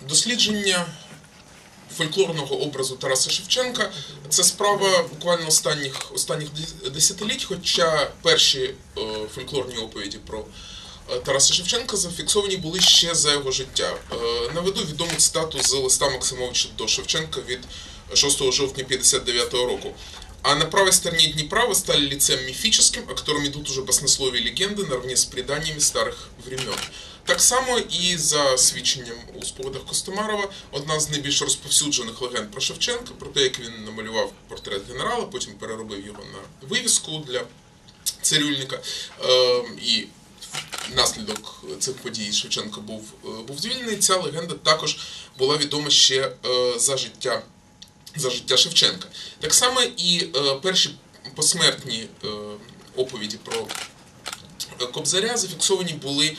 Дослідження фольклорного образу Тараса Шевченка це справа буквально останніх, останніх десятиліть, хоча перші е, фольклорні оповіді про е, Тараса Шевченка зафіксовані були ще за його життя. Е, наведу відому цитату з листа Максимовича до Шевченка від 6 жовтня 59 року. А на правой стороне Днепра вы стали лицем мифическим, о котором идут уже баснословие и легенды наравне с преданиями старых времен. Так само і за свідченням у спогадах Костомарова, одна з найбільш розповсюджених легенд про Шевченка, про те, як він намалював портрет генерала, потім переробив його на вивіску для цирюльника. Е, і наслідок цих подій Шевченко був, е, був звільнений. Ця легенда також була відома ще е, за життя за життя Шевченка. Так само і е, перші посмертні е, оповіді про Кобзаря зафіксовані були е,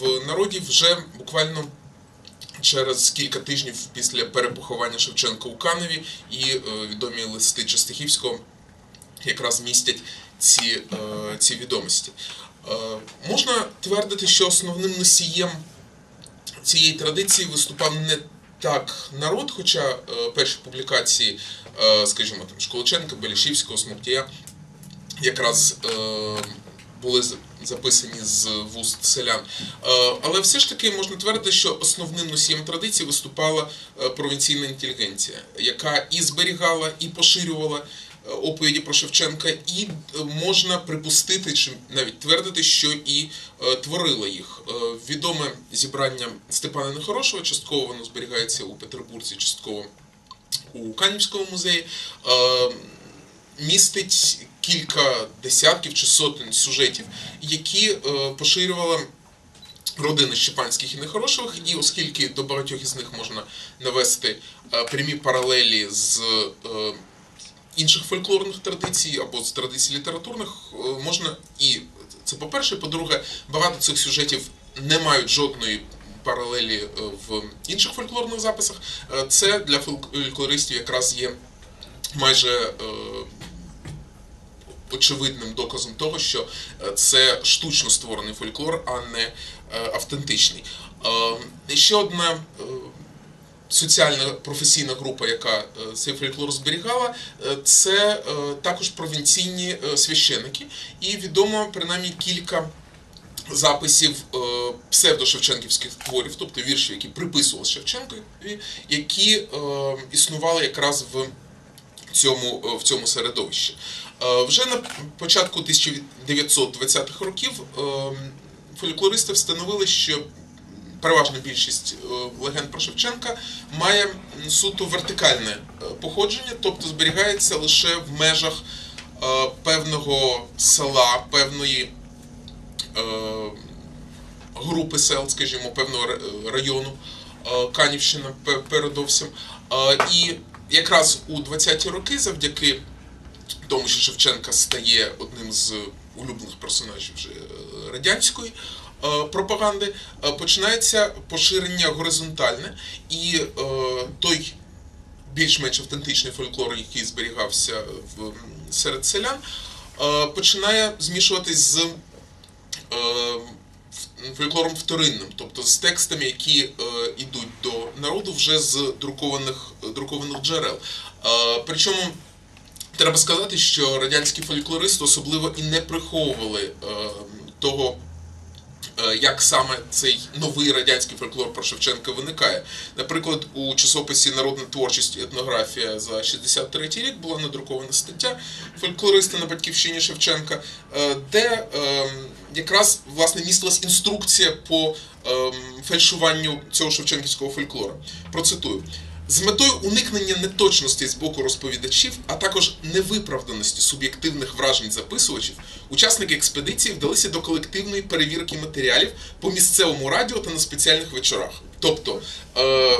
в народі вже буквально через кілька тижнів після перепоховання Шевченка у Каневі, і е, відомі листи Чистихівського якраз містять ці, е, ці відомості. Е, можна твердити, що основним носієм цієї традиції виступав не так народ, хоча е, перші публікації, е, скажімо, там Школоченка, Белішівського, Смоктія якраз е, були записані з вуст селян. Але все ж таки можна твердити, що основним носієм традиції виступала провінційна інтелігенція, яка і зберігала, і поширювала оповіді про Шевченка, і е, можна припустити, чи навіть твердити, що і е, творила їх. Е, Відоме зібрання Степана Нехорошого, частково воно зберігається у Петербурзі, частково у Канівському музеї. Містить кілька десятків чи сотень сюжетів, які поширювала родини Щепанських і Нехорошових, і оскільки до багатьох із них можна навести прямі паралелі з інших фольклорних традицій або з традицій літературних, е, можна і це по-перше, по-друге, багато цих сюжетів не мають жодної паралелі е, в інших фольклорних записах. Е, Це для фольклористів якраз є майже очевидним доказом того, що це штучно створений фольклор, а не автентичний. Ще одна соціальна професійна група, яка е, цей фольклор зберігала, е, це е, також провінційні священики, і відомо принаймні кілька записів псевдошевченківських творів, тобто віршів, які приписували Шевченкові, які існували якраз в цьому, в цьому середовищі. Вже на початку 1920-х років е, фольклористи встановили, що переважна більшість е, легенд про Шевченка має суто вертикальне е, походження, тобто зберігається лише в межах е, певного села, певної групи сел, скажімо, певного району Канівщина передовсім. І якраз у 20-ті роки, завдяки тому, що Шевченка стає одним з улюблених персонажів вже радянської пропаганди, е, починається поширення горизонтальне, і е, той більш-менш автентичний фольклор, який зберігався серед селян, е, починає змішуватись з е, фольклором вторинним, тобто з текстами, які е, йдуть до народу вже з друкованих, друкованих джерел. Е, причому треба сказати, що радянські фольклористи особливо і не приховували е, того. Е, Як саме цей новий радянський фольклор про Шевченка виникає? Наприклад, у часописі Народна творчість і етнографія за 63 рік була надрукована стаття фольклориста на батьківщині Шевченка, е, де е, якраз власне містилась інструкція по е, фальшуванню цього шевченківського фольклору. Процитую. З метою уникнення неточностей з боку розповідачів, а також невиправданості суб'єктивних вражень записувачів, учасники експедиції вдалися до колективної перевірки матеріалів по місцевому радіо та на спеціальних вечорах. Тобто е,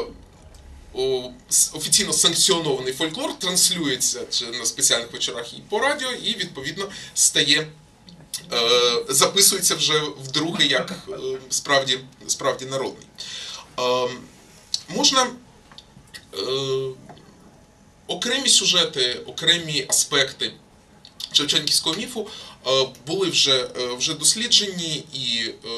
офіційно санкціонований фольклор транслюється на спеціальних вечорах і по радіо, і відповідно стає. е, Записується вже вдруге як е, справді, справді народний. Е, Можна окремі сюжети, окремі аспекти Шевченківського міфу е, були вже, е, вже досліджені і е, е,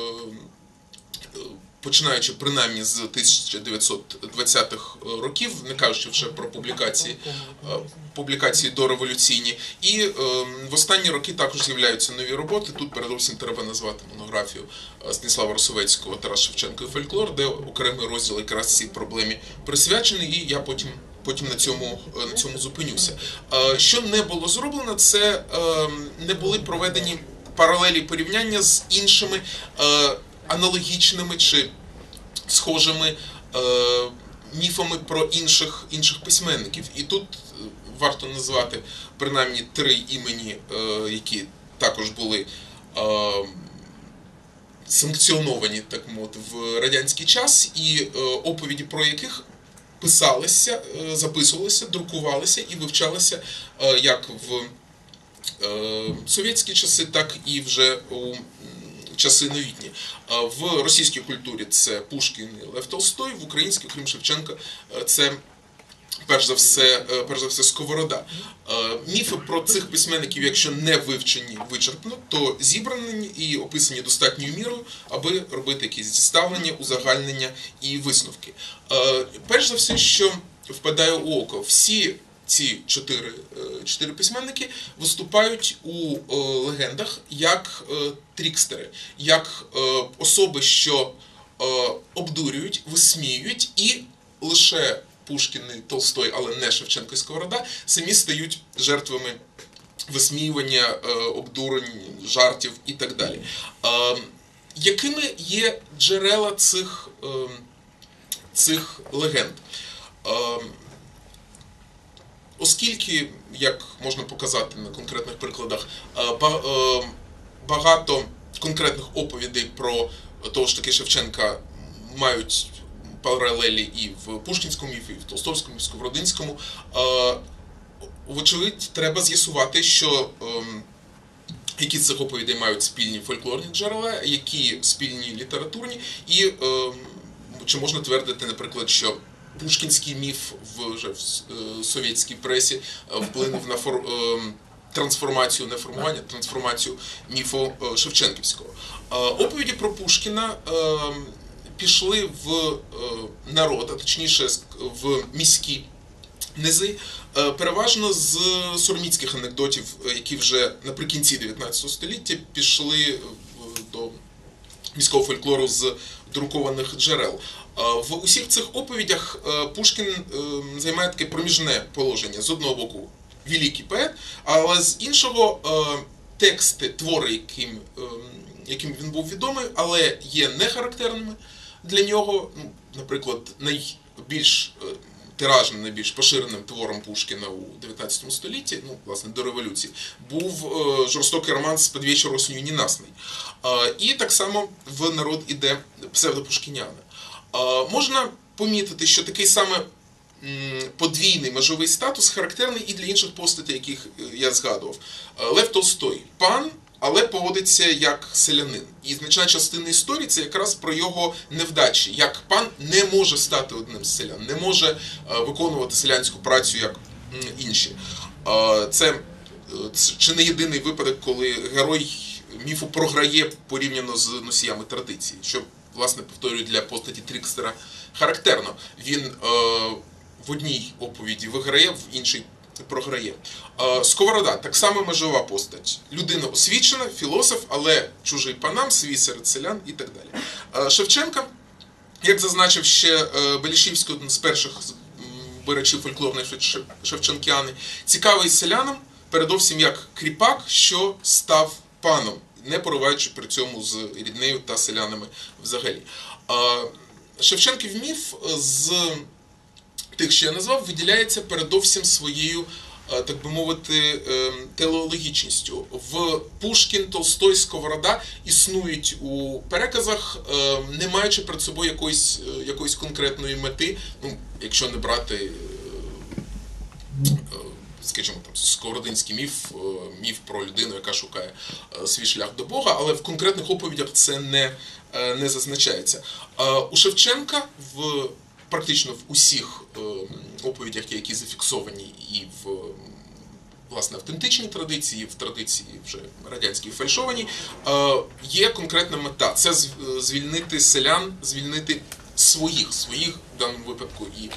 починаючи принаймні з 1920-х років, не кажучи вже про публікації, е, публікації дореволюційні. І е, в останні роки також з'являються нові роботи. Тут передовсім треба назвати монографію е, Станіслава Росовецького Тарас Шевченко і фольклор, де окремий розділ якраз цій проблемі присвячений, і я потім. Потім на цьому е, на цьому зупинюся. Е, Що не було зроблено, це е, не були проведені паралелі порівняння з іншими е, аналогічними чи схожими е, міфами про інших, інших письменників. І тут е, варто назвати принаймні три імені, е, які також були санкціоновані, так мовити, в радянський час, і е, оповіді про яких писалися, записувалися, друкувалися і вивчалися як в е, совєтські часи, так і вже у часи новітні. В російській культурі це Пушкін і Лев Толстой, в українській, крім Шевченка, е, це перш за все, е, перш за все Сковорода. Е, Міфи про цих письменників, якщо не вивчені вичерпно, то зібрані і описані достатньою мірою, аби робити якісь діставлення, узагальнення і висновки. Перш за все, що впадає у око, всі ці чотири, е, чотири письменники виступають у е, легендах як е, трікстери, як особи, що обдурюють, висміюють, і лише Пушкін і Толстой, але не Шевченко і Сковорода, самі стають жертвами висміювання, обдурень, жартів і так далі. Якими є джерела цих, цих легенд? Оскільки, як можна показати на конкретних прикладах, е, е, багато конкретних оповідей про того ж таки Шевченка мають паралелі і в Пушкінському міфі, і в Толстовському, і в Сковородинському, е, вочевидь, треба з'ясувати, що ем, які з цих оповідей мають спільні фольклорні джерела, які спільні літературні, і ем, чи можна твердити, наприклад, що Пушкінський міф вже в е, совєтській пресі е, вплинув на фор, ем, трансформацію, не формування, трансформацію міфу е, Шевченківського. Е, Оповіді про Пушкіна пішли в е, народ, а точніше в міські низи, е, переважно з сороміцьких анекдотів, е, які вже наприкінці 19 століття пішли е, до міського фольклору з друкованих джерел. Е, В усіх цих оповідях е, Пушкін е, займає таке проміжне положення. З одного боку, великий поет, але з іншого е, тексти, твори, яким, е, яким він був відомий, але є нехарактерними для нього. Ну, наприклад, найбільш тиражним, найбільш поширеним твором Пушкіна у 19 столітті, ну, власне, до революції, був жорстокий роман з «Под вечір осінню ненасний». І так само в народ іде псевдопушкіняна. Можна помітити, що такий саме подвійний межовий статус характерний і для інших постатей, яких е, я згадував. Е, Лев Толстой пан, але поводиться як селянин. І значна частина історії це якраз про його невдачі. Як пан не може стати одним з селян, не може е, виконувати селянську працю як інші. Це чи не єдиний випадок, коли герой міфу програє порівняно з носіями традиції, що, власне, повторюю, для постаті Трікстера характерно. Він е, в одній оповіді виграє, в іншій програє. Е, Сковорода так само межова постать. Людина освічена, філософ, але чужий панам, свій серед селян і так далі. Е, Шевченка, як зазначив ще е, Белішівський, один з перших беречів фольклорної Шевченкіани, цікавий селянам, передовсім як кріпак, що став паном, не пориваючи при цьому з ріднею та селянами взагалі. Е, Шевченків міф з тих, що я назвав, виділяється передовсім своєю, е, так би мовити, е, телеологічністю. В Пушкін, Толстой, Сковорода існують у переказах, е, не маючи перед собою якоїсь, е, якоїсь конкретної мети, ну, якщо не брати. Скажімо, там сковородинський міф, е, міф про людину, яка шукає е, свій шлях до Бога, але в конкретних оповідях це не, е, не зазначається. У Шевченка в практично в усіх оповідях, які зафіксовані і в власне автентичній традиції, в традиції вже радянській фальшованій, е, є конкретна мета це звільнити селян, звільнити своїх, своїх в даному випадку і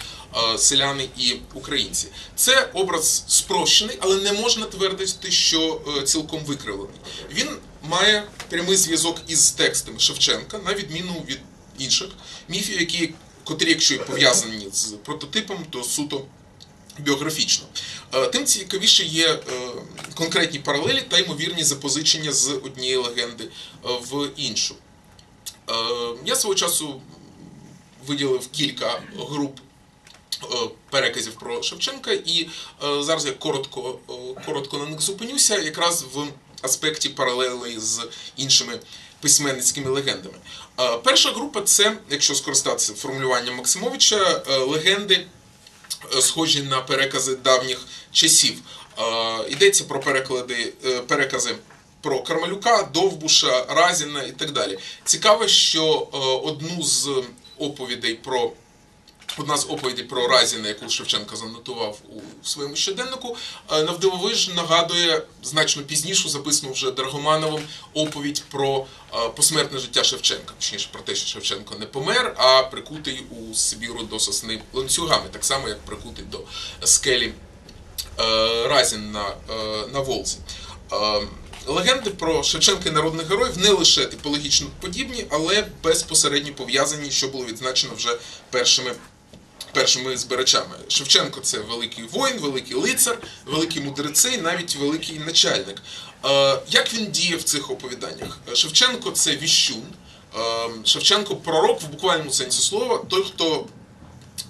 е, селяни, і українці. Це образ спрощений, але не можна твердити, що е, цілком викривлений. Він має прямий зв'язок із текстами Шевченка, на відміну від інших міфів, які, котрі, якщо пов'язані з прототипом, то суто біографічно. Е, Тим цікавіше є е, конкретні паралелі та ймовірні запозичення з однієї легенди е, в іншу. Я свого часу виділив кілька груп е, переказів про Шевченка, і е, зараз я коротко, е, коротко на них зупинюся, якраз в аспекті паралелей з іншими письменницькими легендами. Перша група це, якщо скористатися формулюванням Максимовича, легенди, схожі на перекази давніх часів. Йдеться про переклади, перекази. Про Кармалюка, Довбуша, Разіна і так далі. Цікаво, що одну з оповідей про Одна з оповідей про Разіна, яку Шевченко занотував у своєму щоденнику, е, навдивовиж нагадує значно пізнішу, записану вже Драгомановим, оповідь про е, посмертне життя Шевченка. Точніше про те, що Шевченко не помер, а прикутий у Сибіру до сосни ланцюгами, так само як прикутий до скелі е, Разін на, на Волзі. Легенди про Шевченка і народних героїв не лише типологічно подібні, але безпосередньо пов'язані, що було відзначено вже першими першими збирачами. Шевченко це великий воїн, великий лицар, великий мудрецей, навіть великий начальник. Е, Як він діє в цих оповіданнях? Шевченко це віщун. Е, Шевченко пророк в буквальному сенсі слова, той, хто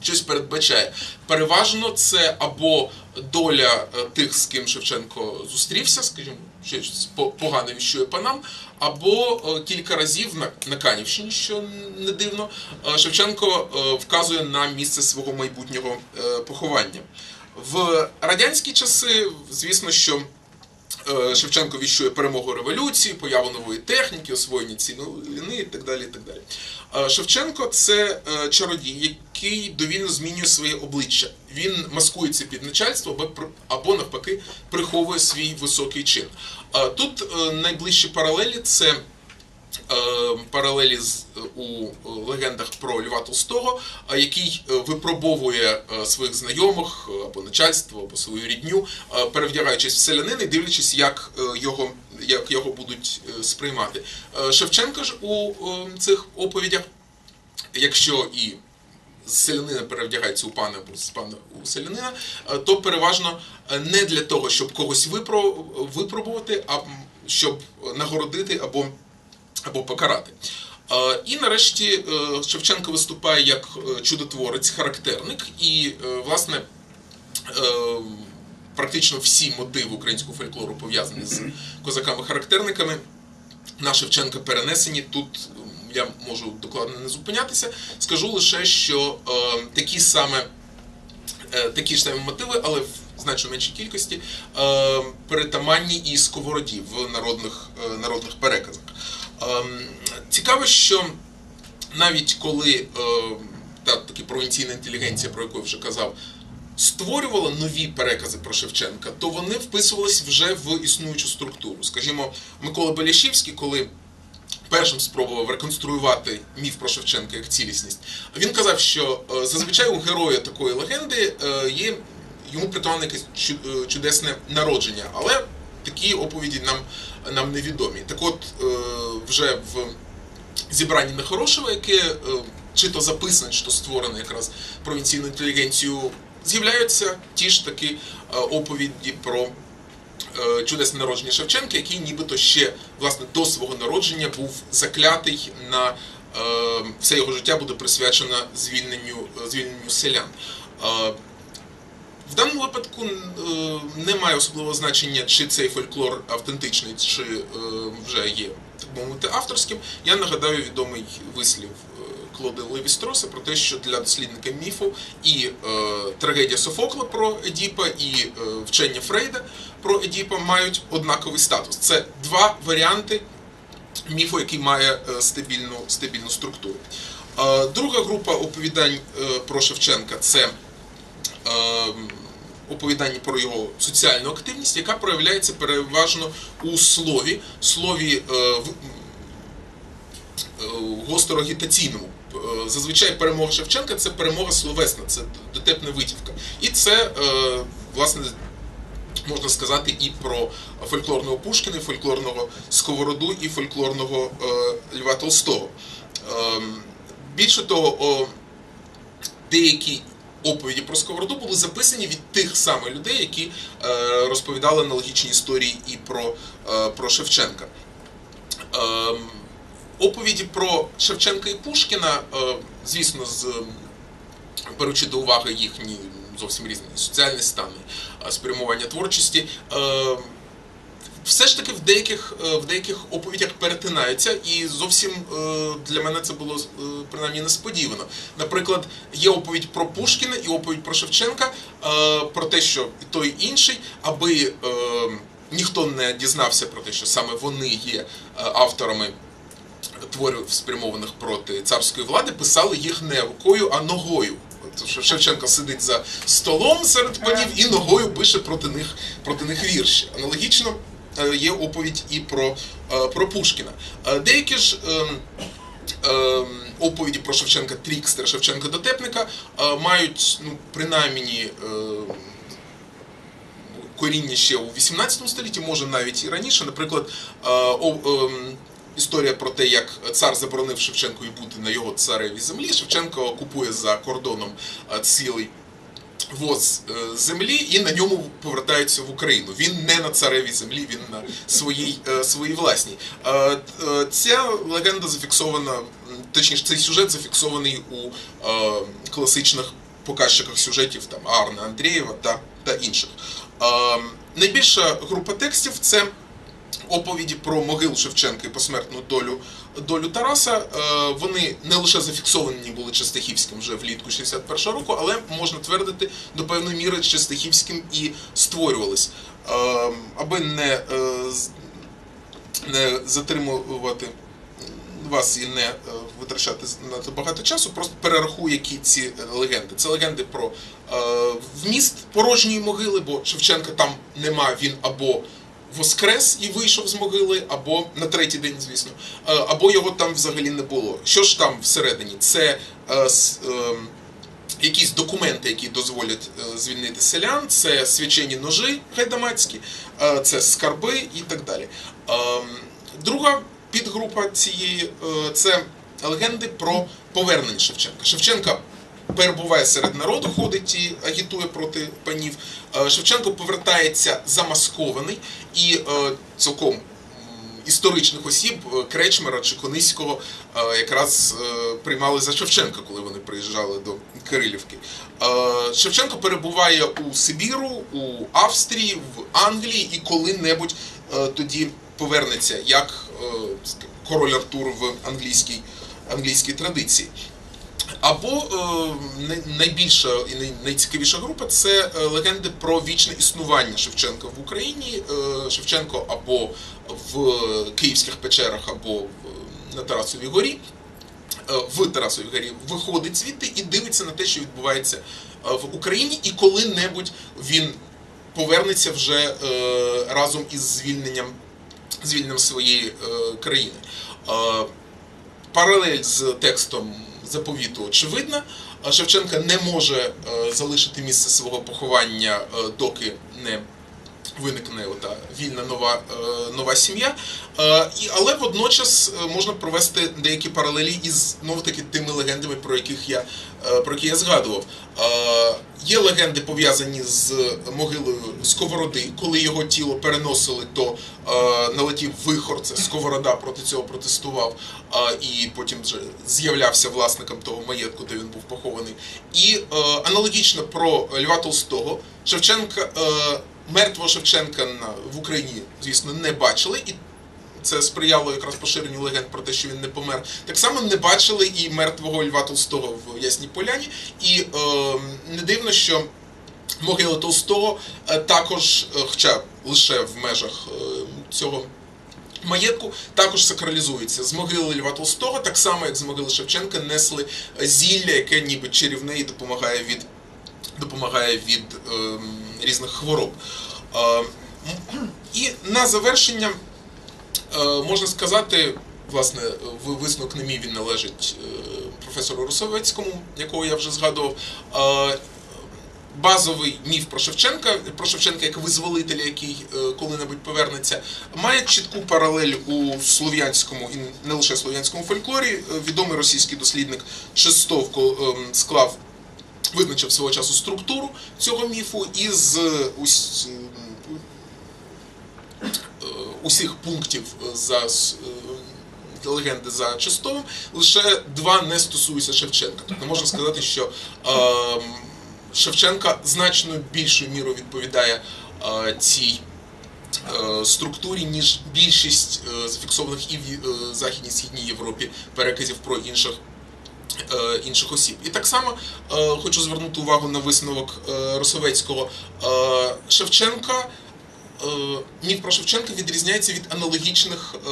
щось передбачає. Переважно це або доля е, тих, з ким Шевченко зустрівся, скажімо, щось по- погане віщує панам, або е, кілька разів на, на Канівщині, що не дивно, е, Шевченко е, вказує на місце свого майбутнього поховання. В радянські часи, звісно, що Шевченко віщує перемогу революції, появу нової техніки, освоєння ціни і так далі. І так далі. Е, Шевченко це е, чародій, який довільно змінює своє обличчя. Він маскується під начальство або, навпаки приховує свій високий чин. Е, Тут е, найближчі паралелі це е, паралелі з е, у е, легендах про Льва Толстого, е, який е, випробовує е, своїх знайомих е, або начальство, або свою рідню, е, перевдягаючись в селянина і дивлячись, як е, його, як його будуть е, сприймати. Е, Шевченко ж у е, цих оповідях, якщо і з селянина перевдягається у пана або з пана у селянина, е, то переважно е, не для того, щоб когось випро- випробувати, а щоб нагородити або або покарати. Е, І нарешті е, Шевченко виступає як е, чудотворець, характерник, і, власне, практично всі мотиви українського фольклору пов'язані з козаками-характерниками. На Шевченка перенесені. Тут я можу докладно не зупинятися. Скажу лише, що е, такі саме е, такі ж самі мотиви, але в значно меншій кількості, е, перетаманні і сковороді в народних, е, народних переказах. Ем, Цікаво, що навіть коли е, та таки провінційна інтелігенція, про яку я вже казав, створювала нові перекази про Шевченка, то вони вписувались вже в існуючу структуру. Скажімо, Микола Беляшівський, коли першим спробував реконструювати міф про Шевченка як цілісність, він казав, що е, зазвичай у героя такої легенди е, є йому притаманне якесь чудесне народження, але такі оповіді нам, нам невідомі. Так от е, вже в зібранні Нехорошева, яке е, чи то записане, чи то створене якраз провінційну інтелігенцію, з'являються ті ж таки е, оповіді про чудесне народження Шевченка, який нібито ще власне до свого народження був заклятий на все його життя буде присвячено звільненню, звільненню селян. В даному випадку е, немає особливого значення, чи цей фольклор автентичний, чи е, вже є, так мовити, авторським. Я нагадаю відомий вислів е, Клода Левістроса про те, що для дослідника міфу і трагедія Софокла про Едіпа, і вчення Фрейда про Едіпа мають однаковий статус. Це два варіанти міфу, який має стабільну, стабільну структуру. Друга група оповідань про Шевченка це е, оповідання про його соціальну активність, яка проявляється переважно у слові, слові е, е, гостро-агітаційному. Е, Зазвичай перемога Шевченка це перемога словесна, це дотепна витівка. І це, власне, можна сказати і про фольклорного Пушкіна, фольклорного Сковороду, і фольклорного Льва Толстого. Ем, Більше того, деякі оповіді про Сковороду були записані від тих самих людей, які е, розповідали аналогічні історії і про, е, про Шевченка. Ем, Оповіді про Шевченка і Пушкіна, е, звісно, з ем, беручи до уваги їхні зовсім різні соціальні стани, спрямування творчості. Все ж таки в деяких, е, в деяких оповідях перетинаються, і зовсім е, для мене це було е, принаймні несподівано. Наприклад, є оповідь про Пушкіна і оповідь про Шевченка про те, що той інший, аби ніхто не дізнався про те, що саме вони є авторами творів, спрямованих проти царської влади, писали їх не рукою, а ногою. От Шевченко сидить за столом серед панів і ногою пише проти них, проти них вірші. Аналогічно є оповідь і про, е, про Пушкіна. Е, Деякі ж ем, ем, оповіді про Шевченка Трікстера, Шевченка Дотепника е, мають ну, принаймні. коріння ще у 18 столітті, може навіть і раніше. Наприклад, е, ем, історія про те, як цар заборонив Шевченкові бути на його царевій землі. Шевченко купує за кордоном е, цілий воз е, землі і на ньому повертаються в Україну. Він не на царевій землі, він на своїй, е, своїй власній. Е, Ця легенда зафіксована, точніше, цей сюжет зафіксований у класичних показчиках сюжетів там Арна Андрієва та, та інших. Найбільша група текстів це оповіді про могилу Шевченка і посмертну долю, долю Тараса. Е, Вони не лише зафіксовані були Чистихівським вже влітку 61 року, але можна твердити до певної міри Чистихівським і створювались. Е, Аби не, е, не затримувати вас і не витрачати надто багато часу, просто перерахую, які ці легенди. Це легенди про е, вміст порожньої могили, бо Шевченка там нема, він або воскрес і вийшов з могили, або на третій день, звісно, е, або його там взагалі не було. Що ж там всередині? Це е, е, якісь документи, які дозволять е, звільнити селян, це свячені ножи гайдамацькі, е, це скарби і так далі. Ем, Друга підгрупа цієї е, це легенди про повернення Шевченка. Шевченка перебуває серед народу, ходить і агітує проти панів. Е, Шевченко повертається замаскований і е, цілком історичних осіб е, Кречмера чи Кониського якраз приймали за Шевченка, коли вони приїжджали до Кирилівки. Шевченко перебуває у Сибіру, у Австрії, в Англії і коли-небудь тоді повернеться як король Артур в англійській, англійській традиції. Або е, найбільша і най- найцікавіша група це е, легенди про вічне існування Шевченка в Україні. Е, Шевченко або в Київських печерах, або на Тарасовій горі. В Тарасовій горі виходить звідти і дивиться на те, що відбувається в Україні, і коли-небудь він повернеться вже разом із звільненням, звільненням своєї країни. Паралель з текстом заповіту очевидна. Шевченка не може е, залишити місце свого поховання, е, доки не виникне ота вільна нова, е, нова сім'я. Е, і- Але водночас е, можна провести деякі паралелі із знову таки тими легендами, про яких я, про які я згадував. Є легенди пов'язані з могилою Сковороди, коли його тіло переносили, то налетів вихор, це Сковорода проти цього протестував, і потім вже з'являвся власником того маєтку, де він був похований. І аналогічно про Льва Толстого Шевченка, мертвого Шевченка в Україні, звісно, не бачили. І це сприяло якраз поширенню легенд про те, що він не помер. Так само не бачили і мертвого Льва Толстого в Ясній Поляні. І е, не дивно, що могила Толстого е, також, е, хоча лише в межах е, цього. Маєтку також сакралізується з могили Льва Толстого, так само як з могили Шевченка несли зілля, яке ніби чарівне і допомагає від допомагає від ем, різних хвороб. Е, І на завершення е, можна сказати, власне, висновок не мій він належить е, професору Русовецькому, якого я вже згадував. Базовий міф про Шевченка, про Шевченка як визволителя, який коли-небудь повернеться, має чітку паралель у слов'янському і не лише слов'янському фольклорі. Відомий російський дослідник Шестовко ем, склав визначив свого часу структуру цього міфу із е, ус- е, усіх пунктів за е, легенди за Чистовим, лише два не стосуються Шевченка. Тобто можна сказати, що Шевченка значно більшою мірою відповідає цій структурі, ніж більшість зафіксованих і в Західній Східній Європі переказів про інших інших осіб. І так само е, хочу звернути увагу на висновок е, Росовецького. Е, Шевченка, е, міф про Шевченка відрізняється від аналогічних е,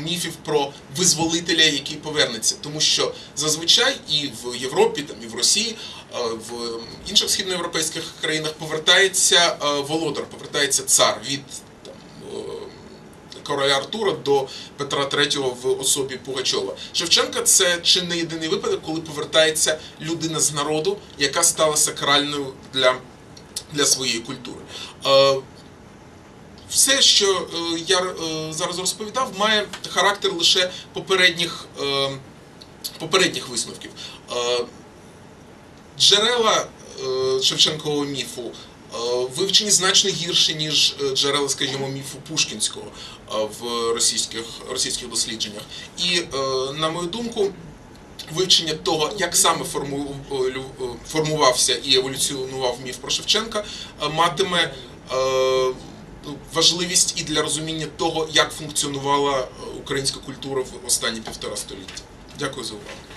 міфів про визволителя, який повернеться. Тому що зазвичай і в Європі, там, і в Росії, е, в інших східноєвропейських країнах повертається е, володар, повертається цар від е, короля Артура до Петра III в особі Пугачова. Шевченка це чи не єдиний випадок, коли повертається людина з народу, яка стала сакральною для, для своєї культури. Е, Все, що е, я е, зараз розповідав, має характер лише попередніх, попередніх висновків. Джерела Шевченкового міфу вивчені значно гірше, ніж е, джерела, скажімо, міфу Пушкінського е, в російських, російських дослідженнях. І, е, на мою думку, вивчення того, як саме е, е, формувався і еволюціонував міф про Шевченка, е, матиме е, важливість і для розуміння того, як функціонувала е, українська культура в останні півтора століття. Дякую за увагу.